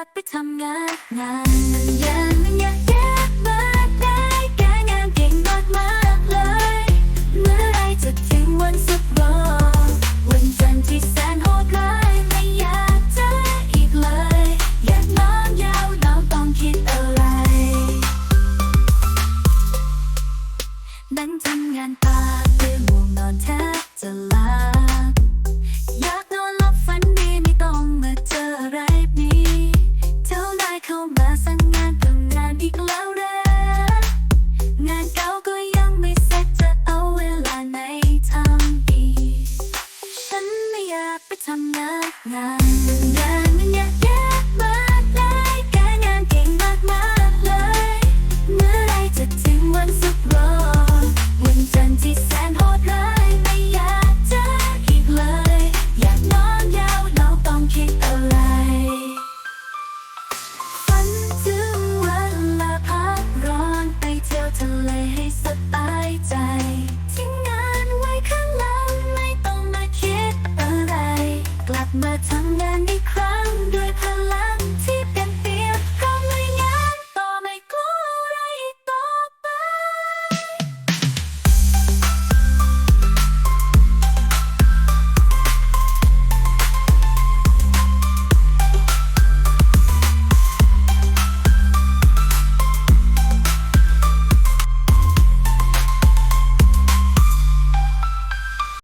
ากไปทำงานงานมันยากมันยากยากมากได้แกงานเก่งมากมากเลย เมื่อไรจะถึงวันสุดรอวันจันทร์ที่แสนโหดร้ายไม่อยากเจออีกเลย อยากนอนยาวเราต้องคิดอะไร นั่งทำงานไปำนงานงานมันยากมากเลยงานเก่งมากมากเลย เมื่อไรจะถึงวันสุดรอวันจันทร์ที่แสน